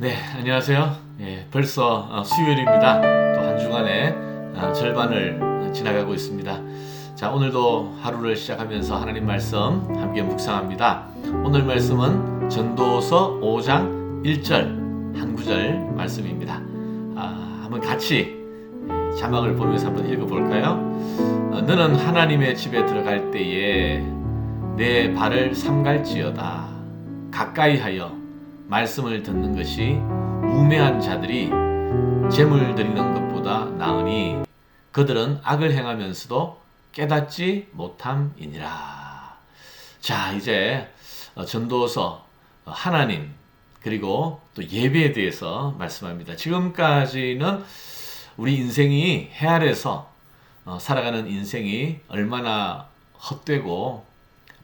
네, 안녕하세요. 예, 벌써 어, 수요일입니다. 또 한 주간의 어, 절반을 지나가고 있습니다. 자, 오늘도 하루를 시작하면서 하나님 말씀 함께 묵상합니다. 오늘 말씀은 전도서 5장 1절 한 구절 말씀입니다. 아, 한번 같이 예, 자막을 보면서 한번 읽어볼까요? 어, 너는 하나님의 집에 들어갈 때에 내 발을 삼갈지어다. 가까이 하여 말씀을 듣는 것이 우매한 자들이 재물 드리는 것보다 나으니 그들은 악을 행하면서도 깨닫지 못함이니라. 자, 이제 어, 전도서 어, 하나님 그리고 또 예배에 대해서 말씀합니다. 지금까지는 우리 인생이 해 아래서 어, 살아가는 인생이 얼마나 헛되고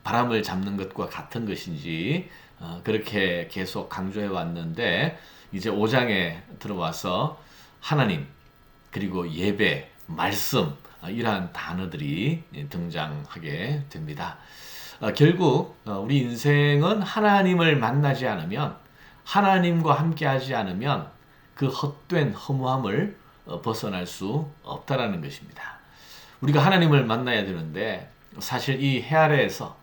바람을 잡는 것과 같은 것인지 어, 그렇게 계속 강조해 왔는데 이제 5장에 들어와서 하나님 그리고 예배, 말씀 어, 이러한 단어들이 등장하게 됩니다. 어, 결국 우리 인생은 하나님을 만나지 않으면 하나님과 함께하지 않으면 그 헛된 허무함을 벗어날 수 없다라는 것입니다. 우리가 하나님을 만나야 되는데 사실 이 해 아래에서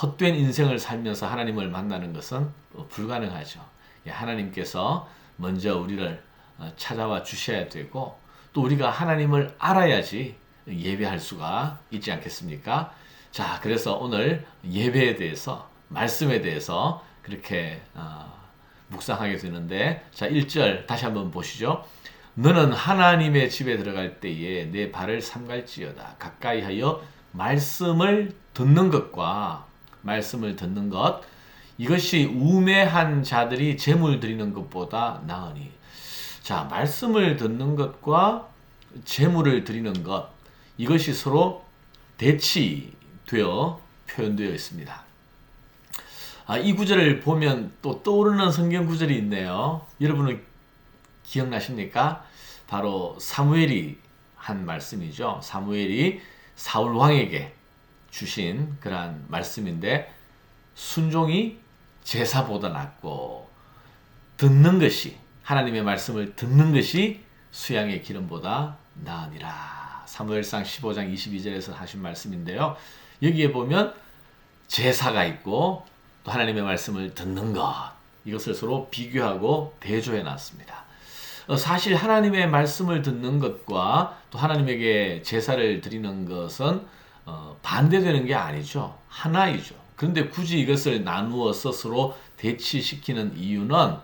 헛된 인생을 살면서 하나님을 만나는 것은 불가능하죠. 예, 하나님께서 먼저 우리를 어, 찾아와 주셔야 되고 또 우리가 하나님을 알아야지 예배할 수가 있지 않겠습니까? 자, 그래서 오늘 예배에 대해서 말씀에 대해서 그렇게 어, 묵상하게 되는데 자, 1절 다시 한번 보시죠. 너는 하나님의 집에 들어갈 때에 내 발을 삼갈지어다 가까이 하여 말씀을 듣는 것과 말씀을 듣는 것 이것이 우매한 자들이 재물 드리는 것보다 나으니 자 말씀을 듣는 것과 재물을 드리는 것 이것이 서로 대치되어 표현되어 있습니다. 아, 이 구절을 보면 또 떠오르는 성경 구절이 있네요. 여러분은 기억나십니까? 바로 사무엘이 한 말씀이죠. 사무엘이 사울 왕에게 주신 그러한 말씀인데 순종이 제사보다 낫고 듣는 것이 하나님의 말씀을 듣는 것이 수양의 기름보다 나으니라. 사무엘상 15장 22절에서 하신 말씀인데요. 여기에 보면 제사가 있고 또 하나님의 말씀을 듣는 것 이것을 서로 비교하고 대조해 놨습니다. 어, 사실 하나님의 말씀을 듣는 것과 또 하나님에게 제사를 드리는 것은 어, 반대되는 게 아니죠. 하나이죠. 그런데 굳이 이것을 나누어 스스로 대치시키는 이유는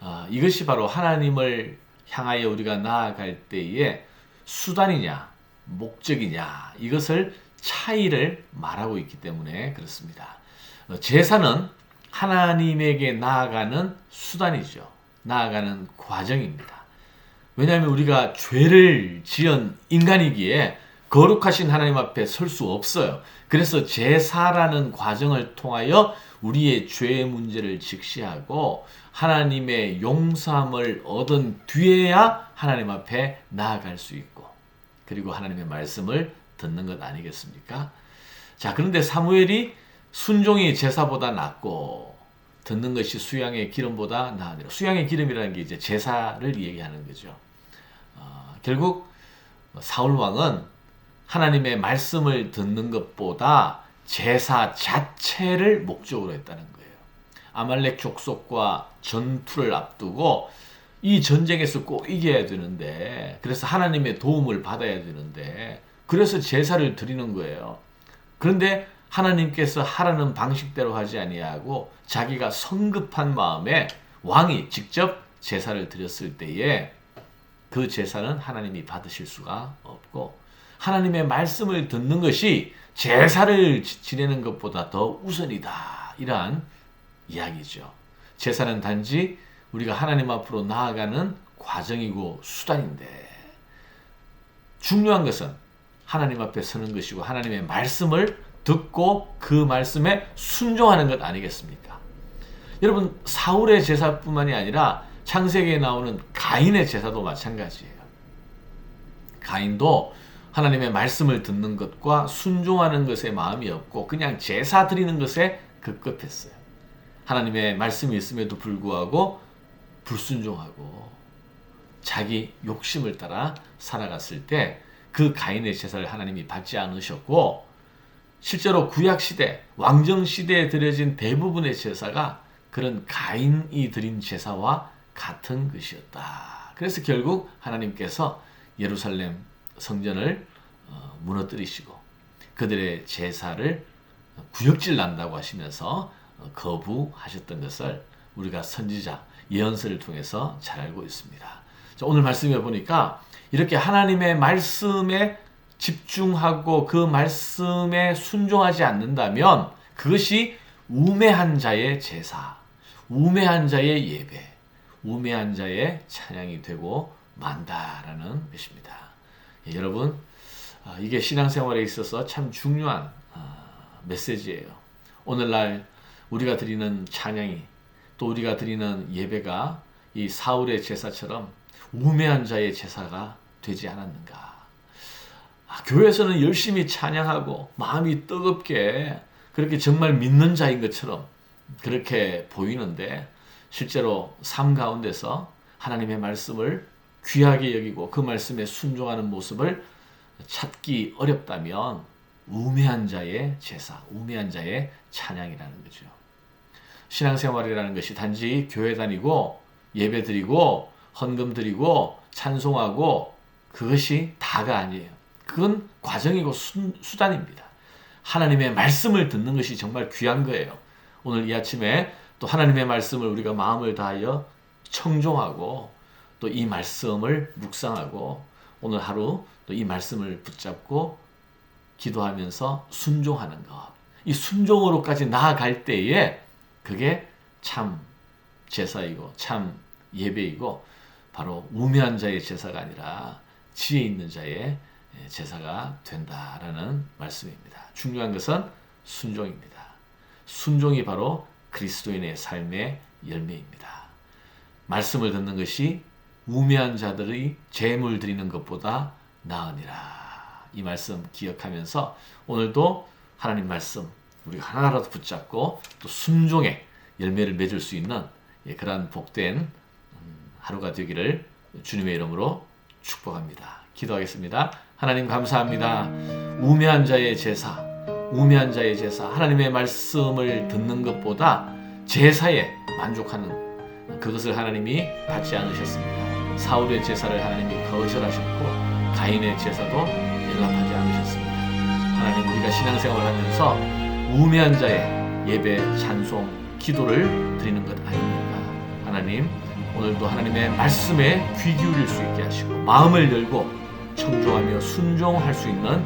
어, 이것이 바로 하나님을 향하여 우리가 나아갈 때에 수단이냐 목적이냐 이것을 차이를 말하고 있기 때문에 그렇습니다. 어, 제사는 하나님에게 나아가는 수단이죠. 나아가는 과정입니다. 왜냐하면 우리가 죄를 지은 인간이기에 거룩하신 하나님 앞에 설 수 없어요. 그래서 제사라는 과정을 통하여 우리의 죄의 문제를 직시하고 하나님의 용서함을 얻은 뒤에야 하나님 앞에 나아갈 수 있고 그리고 하나님의 말씀을 듣는 것 아니겠습니까? 자, 그런데 사무엘이 순종이 제사보다 낫고 듣는 것이 수양의 기름보다 나으니라. 수양의 기름이라는 게 이제 제사를 얘기하는 거죠. 어, 결국 사울 왕은 하나님의 말씀을 듣는 것보다 제사 자체를 목적으로 했다는 거예요. 아말렉 족속과 전투를 앞두고 이 전쟁에서 꼭 이겨야 되는데 그래서 하나님의 도움을 받아야 되는데 그래서 제사를 드리는 거예요. 그런데 하나님께서 하라는 방식대로 하지 아니하고 자기가 성급한 마음에 왕이 직접 제사를 드렸을 때에 그 제사는 하나님이 받으실 수가 없고 하나님의 말씀을 듣는 것이 제사를 지내는 것보다 더 우선이다. 이러한 이야기죠. 제사는 단지 우리가 하나님 앞으로 나아가는 과정이고 수단인데 중요한 것은 하나님 앞에 서는 것이고 하나님의 말씀을 듣고 그 말씀에 순종하는 것 아니겠습니까? 여러분 사울의 제사뿐만이 아니라 창세기에 나오는 가인의 제사도 마찬가지예요. 가인도 하나님의 말씀을 듣는 것과 순종하는 것에 마음이 없고 그냥 제사 드리는 것에 급급했어요. 하나님의 말씀이 있음에도 불구하고 불순종하고 자기 욕심을 따라 살아갔을 때 그 가인의 제사를 하나님이 받지 않으셨고 실제로 구약 시대 왕정 시대에 드려진 대부분의 제사가 그런 가인이 드린 제사와 같은 것이었다. 그래서 결국 하나님께서 예루살렘 성전을 어, 무너뜨리시고 그들의 제사를 구역질 난다고 하시면서 어, 거부하셨던 것을 우리가 선지자 예언서를 통해서 잘 알고 있습니다. 오늘 말씀해 보니까 이렇게 하나님의 말씀에 집중하고 그 말씀에 순종하지 않는다면 그것이 우매한 자의 제사, 우매한 자의 예배, 우매한 자의 찬양이 되고 만다라는 것입니다. 예, 여러분, 아, 이게 신앙생활에 있어서 참 중요한 아, 메시지예요. 오늘날 우리가 드리는 찬양이 또 우리가 드리는 예배가 이 사울의 제사처럼 우매한 자의 제사가 되지 않았는가. 아, 교회에서는 열심히 찬양하고 마음이 뜨겁게 그렇게 정말 믿는 자인 것처럼 그렇게 보이는데 실제로 삶 가운데서 하나님의 말씀을 귀하게 여기고 그 말씀에 순종하는 모습을 찾기 어렵다면 우매한 자의 제사, 우매한 자의 찬양이라는 거죠. 신앙생활이라는 것이 단지 교회 다니고 예배 드리고 헌금 드리고 찬송하고 그것이 다가 아니에요. 그건 과정이고 수, 수단입니다. 하나님의 말씀을 듣는 것이 정말 귀한 거예요. 오늘 이 아침에 또 하나님의 말씀을 우리가 마음을 다하여 청종하고 또 이 말씀을 묵상하고 오늘 하루 또 이 말씀을 붙잡고 기도하면서 순종하는 것. 이 순종으로까지 나아갈 때에 그게 참 제사이고 참 예배이고 바로 우매한 자의 제사가 아니라 지혜 있는 자의 제사가 된다라는 말씀입니다. 중요한 것은 순종입니다. 순종이 바로 그리스도인의 삶의 열매입니다. 말씀을 듣는 것이 우매한 자들의 재물 드리는 것보다 나으니라. 이 말씀 기억하면서 오늘도 하나님 말씀 우리가 하나라도 붙잡고 또 순종의 열매를 맺을 수 있는 예, 그러한 복된 음, 하루가 되기를 주님의 이름으로 축복합니다. 기도하겠습니다. 하나님 감사합니다. 우매한 자의 제사, 우매한 자의 제사, 하나님의 말씀을 듣는 것보다 제사에 만족하는 그것을 하나님이 받지 않으셨습니다. 사울의 제사를 하나님이 거절하셨고 가인의 제사도 연락하지 않으셨습니다. 하나님 우리가 신앙생활을 하면서 우매한 자의 예배, 찬송, 기도를 드리는 것 아닙니까? 하나님 오늘도 하나님의 말씀에 귀 기울일 수 있게 하시고 마음을 열고 청종하며 순종할 수 있는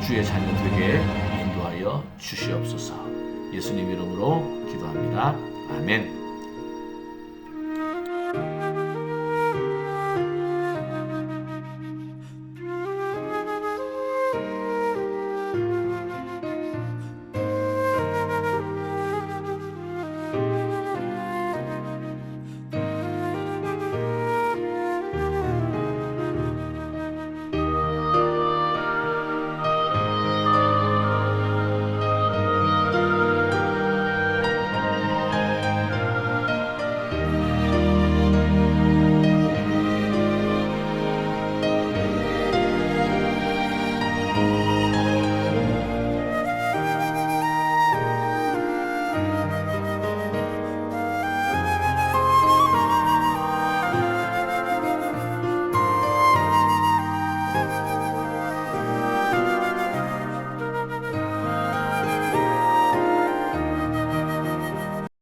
주의 자녀 되게 인도하여 주시옵소서. 예수님 이름으로 기도합니다. 아멘.